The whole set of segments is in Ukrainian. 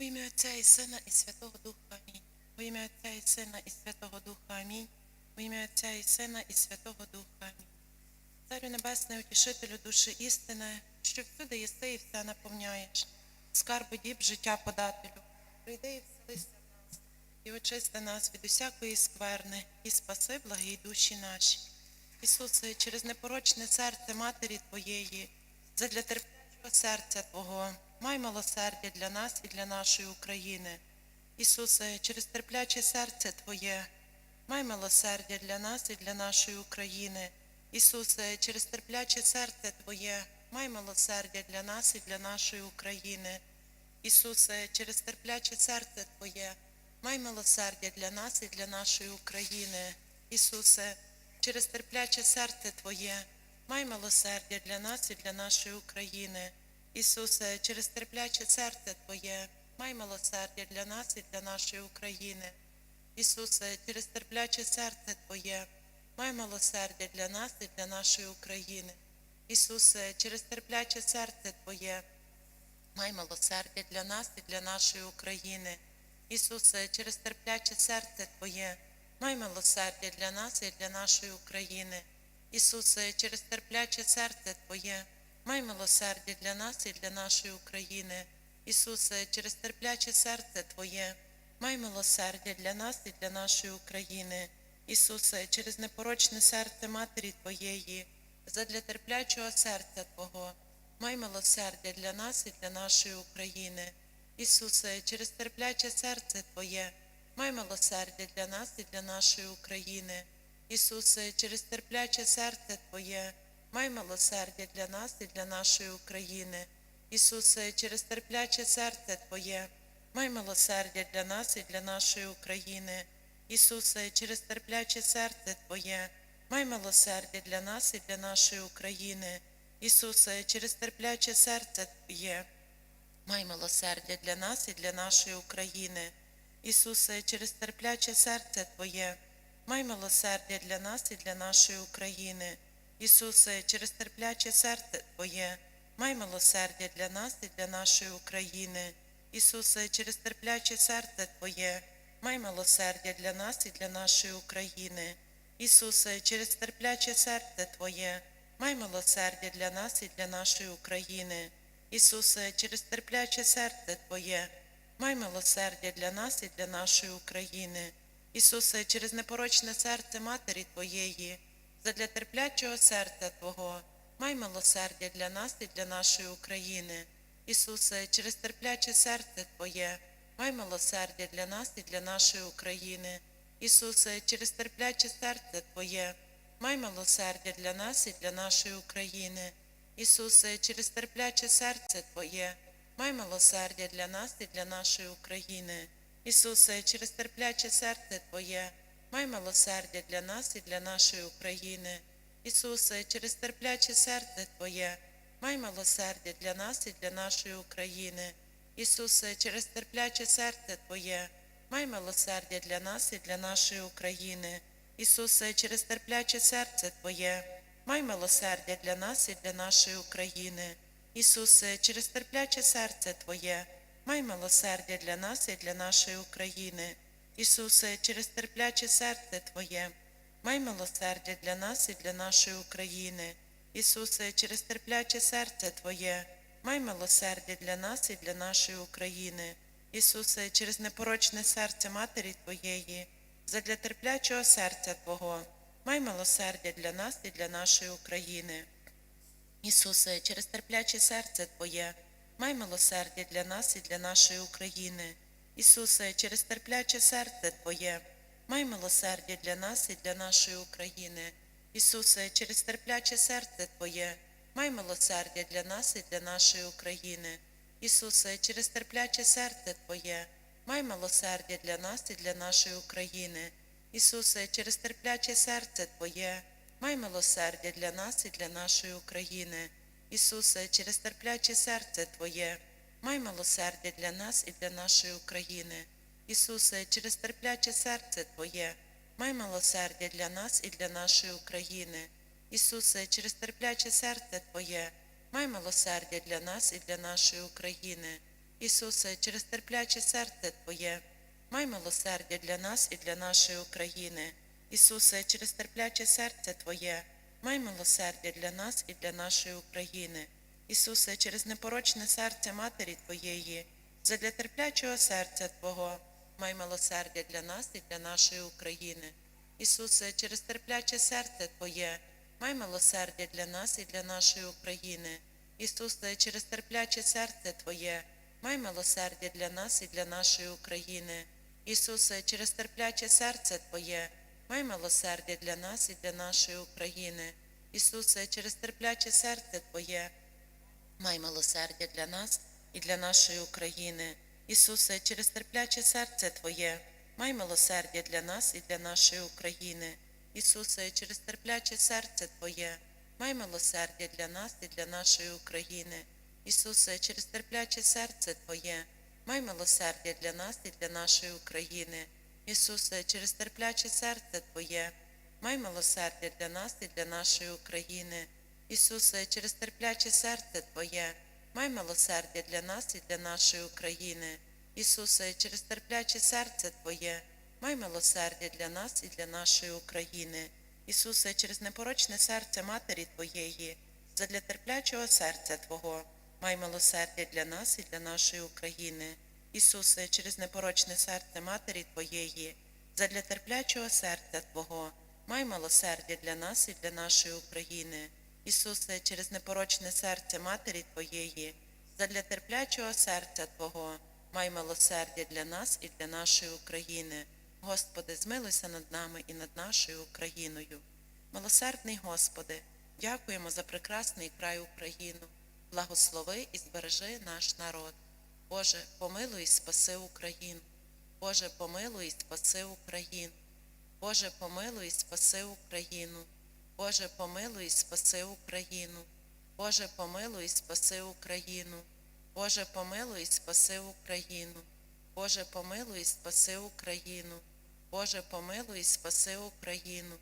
У ім'я Отця і Сина і Святого Духа Амінь. У ім'я Отця і Сина і Святого Духа Амінь. У ім'я Отця і Сина і Святого Духа Амінь. Царю Небесний, утішителю душі істини, що всюди єси і все наповняєш. Скарби діб життя подателю. Прийди і вселися в нас, і очисти нас від усякої скверни, і спаси благі душі наші. Ісусе, через непорочне серце Матері Твоєї, задля терплячого серця Твого, май милосердя для нас і для нашої України. Ісусе, через терпляче серце Твоє, май милосердя для нас і для нашої України. Ісусе, через терпляче серце Твоє, май милосердя для нас і для нашої України. Ісусе, через терпляче серце Твоє, май милосердя для нас і для нашої України. Ісусе, через терпляче серце Твоє, май милосердя для нас і для нашої України. Ісусе, через терпляче серце Твоє, май милосердя для нас і для нашої України. Ісусе, через терпляче серце Твоє, май милосердя для нас і для нашої України. Ісусе, через терпляче серце Твоє, май милосердя для нас і для нашої України. Ісусе, через терпляче серце Твоє, май милосердя для нас і для нашої України. Ісусе, через терпляче серце Твоє, май милосердя для нас і для нашої України. Ісусе, через терпляче серце Твоє, май милосердя для нас і для нашої України. Ісусе, через непорочне серце Матері Твоєї, задля терплячого серця Твого, май милосердя для нас і для нашої України. Ісусе, через терпляче серце Твоє, май милосердя для нас і для нашої України. Ісусе, через терпляче серце Твоє, май милосердя для нас і для нашої України. Ісусе, через терпляче серце Твоє, май милосердя для нас і для нашої України. Ісусе, через терпляче серце Твоє, май милосердя для нас і для нашої України. Ісусе, через терпляче серце Твоє, май милосердя для нас і для нашої України. Ісусе, через терпляче серце Твоє, май милосердя для нас і для нашої України. Ісусе, через терпляче серце Твоє, май милосердя для нас і для нашої України. Ісусе, через терпляче серце Твоє, май милосердя для нас і для нашої України. Ісусе, через терпляче серце Твоє, май милосердя для нас і для нашої України. Ісусе, через терпляче серце Твоє, май милосердя для нас і для нашої України. Ісусе, через непорочне серце Матері Твоєї, задля терплячого серця Твого, май милосердя для нас і для нашої України. Ісусе, через терпляче серце Твоє, май милосердя для нас і для нашої України. Ісусе, через терпляче серце Твоє, май милосердя для нас і для нашої України. Ісусе, через терпляче серце Твоє, май милосердя для нас і для нашої України. Ісусе, через терпляче серце Твоє, май милосердя для нас і для нашої України. Ісусе, через терпляче серце Твоє, май милосердя для нас і для нашої України. Ісусе, через терпляче серце Твоє, май милосердя для нас і для нашої України. Ісусе, через терпляче серце Твоє, май милосердя для нас і для нашої України. Ісусе, через терпляче серце Твоє, май милосердя для нас і для нашої України. Ісусе, через терпляче серце Твоє, май милосердя для нас і для нашої України. Ісусе, через терпляче серце Твоє, май милосердя для нас і для нашої України. Ісусе, через непорочне серце Матері Твоєї, задля терплячого серця Твого, май милосердя для нас і для нашої України. Ісусе, через терпляче серце Твоє, май милосердя для нас і для нашої України. Ісусе, через терпляче серце Твоє, май милосердя для нас і для нашої України. Ісусе, через терпляче серце Твоє, май милосердя для нас і для нашої України. Ісусе, через терпляче серце Твоє, май милосердя для нас і для нашої України. Ісусе, через терпляче серце Твоє, май милосердя для нас і для нашої України. Ісусе, через терпляче серце Твоє, май милосердя для нас і для нашої України. Ісусе, через терпляче серце Твоє, май милосердя для нас і для нашої України. Ісусе, через терпляче серце Твоє, май милосердя для нас і для нашої України. Ісусе, через терпляче серце Твоє, май милосердя для нас і для нашої України. Ісусе, через терпляче серце Твоє, май милосердя для нас і для нашої України. Ісусе, через непорочне серце Матері Твоєї, задля терплячого серця Твого, май милосердя для нас і для нашої України. Ісусе, через терпляче серце Твоє, май милосердя для нас і для нашої України. Ісусе, через терпляче серце Твоє, май милосердя для нас і для нашої України. Ісусе, через терпляче серце Твоє, май милосердя для нас і для нашої України. Ісусе, через терпляче серце Твоє, май милосердя для нас і для нашої України. Ісусе, через терпляче серце Твоє, май милосердя для нас і для нашої України. Ісусе, через терпляче серце Твоє, май милосердя для нас і для нашої України. Ісусе, через терпляче серце Твоє, май милосердя для нас і для нашої України. Ісусе, через терпляче серце Твоє, май милосердя для нас і для нашої України. Ісусе, через терпляче серце Твоє, май милосердя для нас і для нашої України. Ісусе, через терпляче серце Твоє, май милосердя для нас і для нашої України. Ісусе, через непорочне серце Матері Твоєї, задля терплячого серця Твого, май милосердя для нас і для нашої України. Ісусе, через непорочне серце Матері Твоєї, задля терплячого серця Твого, май милосердя для нас і для нашої України. Ісусе, через непорочне серце Матері Твоєї, задля терплячого серця Твого, май милосердя для нас і для нашої України. Господи, змилуйся над нами і над нашою Україною. Милосердний Господи, дякуємо за прекрасний край Україну. Благослови і збережи наш народ. Боже, помилуй і спаси Україну. Боже, помилуй і спаси Україну. Боже, помилуй і спаси Україну. Боже, помилуй і спаси Україну. Боже, помилуй і спаси Україну. Боже, помилуй і спаси Україну. Боже, помилуй і спаси Україну. Боже, помилуй і спаси Україну.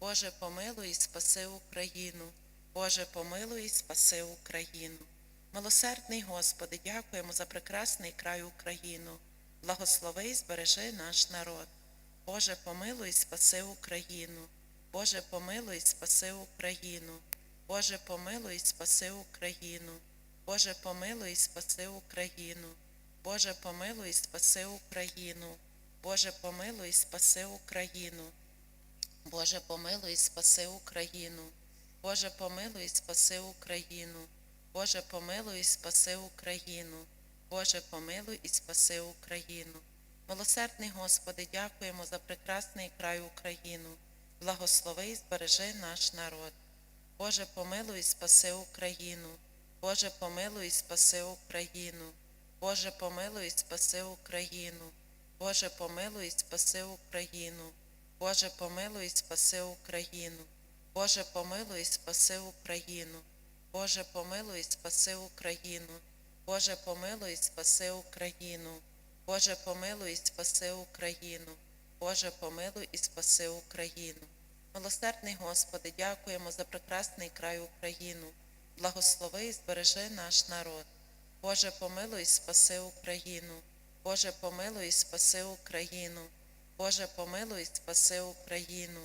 Боже, помилуй і спаси Україну. Боже, помилуй і спаси Україну. Милосердний Господи, дякуємо за прекрасний край Україну. Благослови і збережи наш народ. Боже, помилуй і спаси Україну. Боже, помилуй спаси Україну. Боже, помилуй спаси Україну. Боже, помилуй спаси Україну. Боже, помилуй спаси Україну. Боже, помилуй спаси Україну. Боже, помилуй спаси Україну. Боже, помилуй спаси Україну. Боже, помилуй спаси Україну. Боже, помилуй і спаси Україну. Милосердний Господи, дякуємо за прекрасний край Україну. Благослови і збережи наш народ. Боже, помилуй і спаси Україну. Боже, помилуй і спаси Україну. Боже, помилуй і спаси Україну. Боже, помилуй і спаси Україну. Боже, помилуй і спаси Україну. Боже, помилуй і спаси Україну. Боже, помилуй і спаси Україну. Боже, помилуй і спаси Україну. Боже, помилуй і спаси Україну. Боже, помилуй і спаси Україну. Милосердний Господи, дякуємо за прекрасний край Україну. Благослови і збережи наш народ. Боже, помилуй і спаси Україну. Боже, помилуй і спаси Україну. Боже, помилуй і спаси Україну.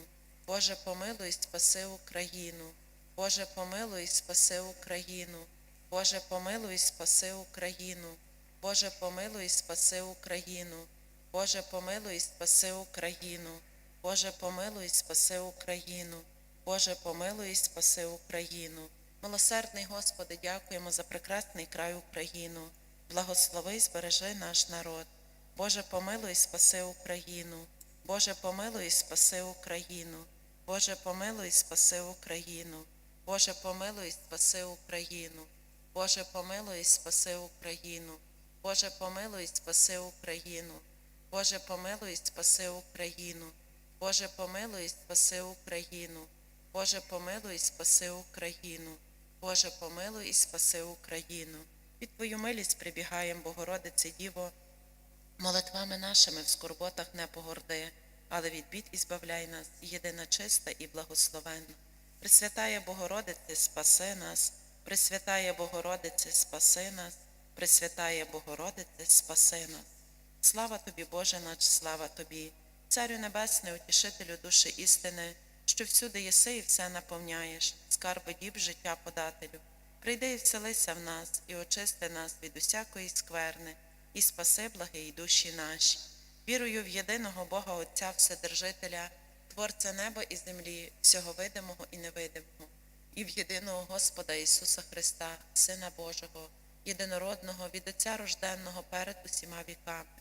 Боже, помилуй і спаси Україну. Боже, помилуй і спаси Україну. Боже, помилуй і спаси Україну. Боже, помилуй і спаси Україну. Боже, помилуй і спаси Україну. Боже, помилуй і спаси Україну. Боже, помилуй і спаси Україну. Милосердний Господи, дякуємо за прекрасний край Україну. Благослови і збережи наш народ. Боже, помилуй і спаси Україну. Боже, помилуй і спаси Україну. Боже, помилуй і спаси Україну. Боже, помилуй і спаси Україну. Боже, помилуй і спаси Україну. Боже, помилуй і спаси Україну. Боже, помилуй спаси Україну. Боже, помилуй спаси Україну. Боже, помилуй спаси Україну. Боже, помилуй спаси Україну. Під Твою милість прибігаєм, Богородице Діво, молитвами нашими в скорботах не погорди, але від бід і збавляй нас, єдина чиста і благословенна. Пресвятає Богородице, спаси нас, Пресвятає Богородице, спаси нас, Пресвятає Богородице, спаси нас. Слава тобі, Боже наш, слава тобі, Царю Небесний, утішителю душі істини, що всюди єси і все наповняєш, скарби діб життя подателю. Прийди і вселися в нас, і очисти нас від усякої скверни, і спаси благі душі наші. Вірую в єдиного Бога Отця Вседержителя, Творця неба і землі, всього видимого і невидимого, і в єдиного Господа Ісуса Христа, Сина Божого, єдинородного від Отця рожденного перед усіма віками,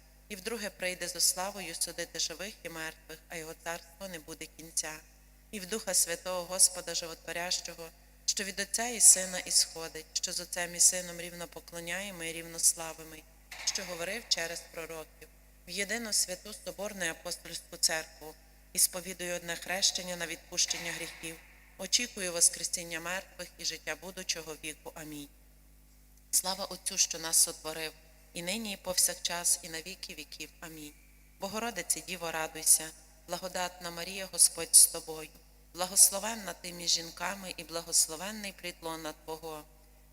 і вдруге прийде зо славою судити живих і мертвих, а його царство не буде кінця, і в Духа Святого Господа Животворящого, що від Отця і Сина ісходить, що з Отцем і Сином рівно поклоняємо і рівно славимо, що говорив через пророків, в єдину святу Соборну апостольську церкву, і сповідую одне хрещення на відпущення гріхів, очікую Воскресіння мертвих і життя будучого віку. Амінь. Слава Отцю, що нас сотворив, і нині, і повсякчас, і на віки віків. Амінь. Богородице, Діво, радуйся, благодатна Марія, Господь з тобою, благословенна ти між жінками і благословенний плід лона Твого,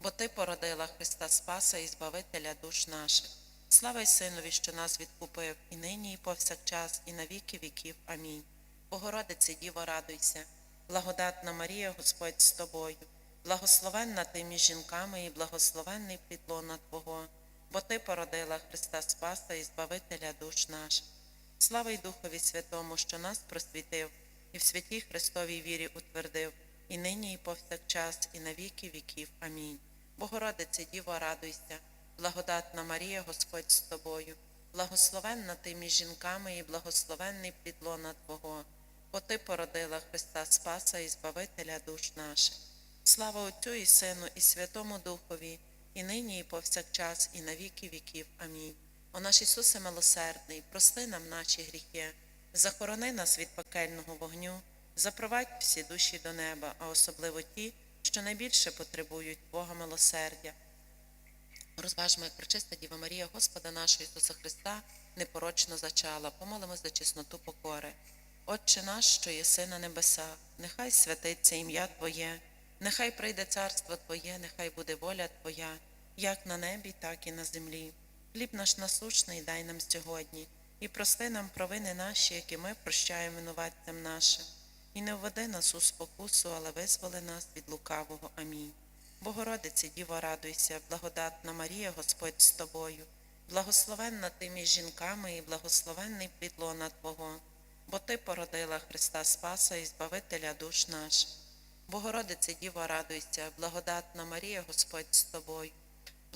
бо Ти породила Христа Спаса і Збавителя душ наших. Слава й Синові, що нас відкупив, і нині, і повсякчас, і на віки віків. Амінь. Богородице, Діво, радуйся, благодатна Марія, Господь з тобою, благословенна ти між жінками і благословенний плід лона Твого, бо Ти породила Христа Спаса і Збавителя душ наших. Слава й Духові Святому, що нас просвітив, і в святій Христовій вірі утвердив, і нині, і повсякчас, і на віки віків. Амінь. Богородице, Діво, радуйся, благодатна Марія, Господь з тобою, благословенна ти між жінками і благословенний плід лона Твого, бо Ти породила Христа Спаса і Збавителя душ наших. Слава Отцю і Сину, і Святому Духові, і нині, і повсякчас, і на віки віків. Амінь. О наш Ісусе милосердний, прости нам наші гріхи, захорони нас від пекельного вогню, запровадь всі душі до неба, а особливо ті, що найбільше потребують Бога милосердя. Розважмо, як пречиста Діва Марія, Господа нашого Ісуса Христа, непорочно зачала, помолимось за чесноту покори. Отче наш, що єси на небесах, нехай святиться ім'я Твоє, нехай прийде царство Твоє, нехай буде воля Твоя, як на небі, так і на землі. Хліб наш насущний дай нам сьогодні, і прости нам провини наші, які ми прощаємо винуватцям нашим. І не введи нас у спокусу, але визволи нас від лукавого. Амінь. Богородице, Діво, радуйся, благодатна Марія, Господь з тобою, благословенна ти між жінками і благословенний плід лона Твого, бо Ти породила Христа Спаса і Збавителя душ наших. Богородице, Діво, радуйся, благодатна Марія, Господь з тобою,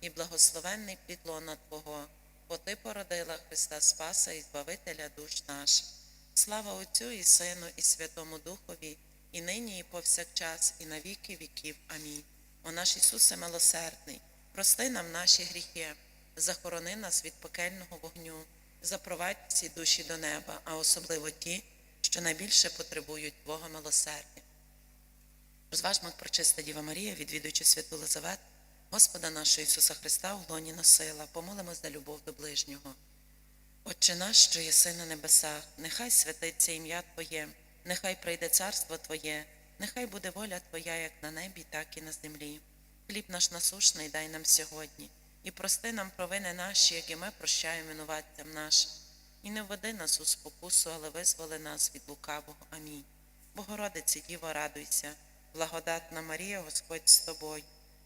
і благословенний плід лона Твого, бо Ти породила Христа Спаса і Збавителя душ наших. Слава Отцю і Сину, і Святому Духові, і нині, і повсякчас, і на віки віків. Амінь. О наш Ісусе милосердний, прости нам наші гріхи, захорони нас від пекельного вогню, запровадь всі душі до неба, а особливо ті, що найбільше потребують Твого милосердя. Розважмо, прочиста Діва Марія, відвідуючи святу Лизавет, Господа нашого Ісуса Христа у лоні носила, помолимось за любов до ближнього. Отче наш, що єси на небесах, нехай святиться ім'я Твоє, нехай прийде царство Твоє, нехай буде воля Твоя, як на небі, так і на землі. Хліб наш насушний дай нам сьогодні, і прости нам провини наші, які ми прощаємо винуватцям нашим. І не введи нас у спокусу, але визволи нас від лукавого. Амінь. Богородице, Діво, радуйся, благодатна Марія, Господь з тобою,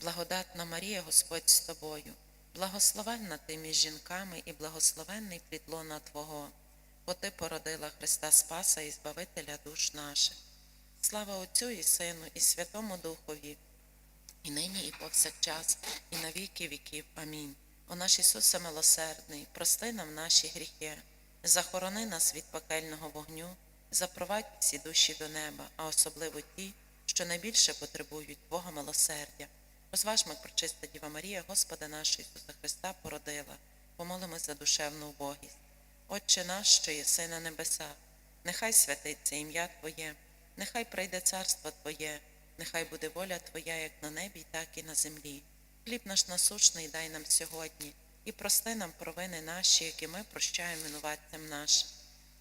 благодатна Марія, Господь з тобою, благословенна ти між жінками і благословенний плід лона Твого, бо Ти породила Христа Спаса і Збавителя душ наших. Слава Отцю і Сину, і Святому Духові, і нині, і повсякчас, і на віки віків. Амінь. О наш Ісусе милосердний, прости нам наші гріхи, захорони нас від пекельного вогню, запровадь всі душі до неба, а особливо ті, що найбільше потребують Твого милосердя. Розважмо, прочиста Діва Марія, Господа нашого Ісуса Христа породила, помолимось за душевну убогість. Отче наш, що єси на небесах, нехай святиться ім'я Твоє, нехай прийде царство Твоє, нехай буде воля Твоя, як на небі, так і на землі. Хліб наш насушний дай нам сьогодні, і прости нам провини наші, які ми прощаємо винуватцям нашим.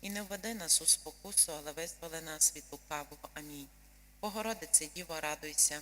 І не введи нас у спокусу, але визволи нас від лукавого. Амінь. Богородице, Діво, радуйся,